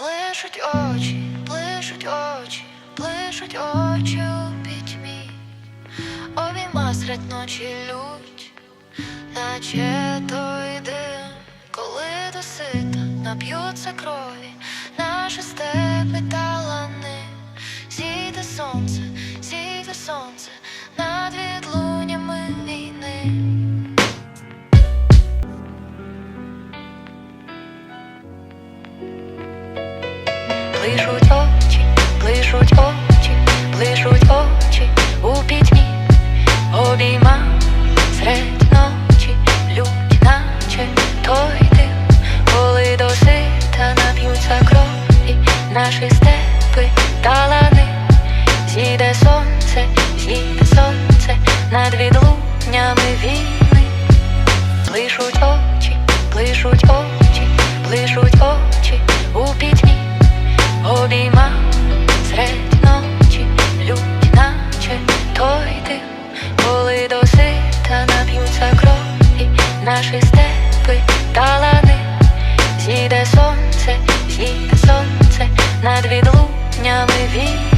Блишуть очі, блишуть очі, блишуть очі у пітьмі, обійма серед ночі лють, наче той дим, коли досита нап'ються крові, наші степи та лани, зійде сонце, зійде сонце над відлунями війни. ближуть очі, ближуть очі, ближуть очі у пітьмі, обійма серед ночі, людь наче той дим, коли досита нап'ються крові, наші степи талани, зійде сонце, зійде сонце над відлуннями війни, ближуть очі, ближуть очі, ближуть очі. наші степи та лани зійде сонце, зійде сонце над відлуннями вій.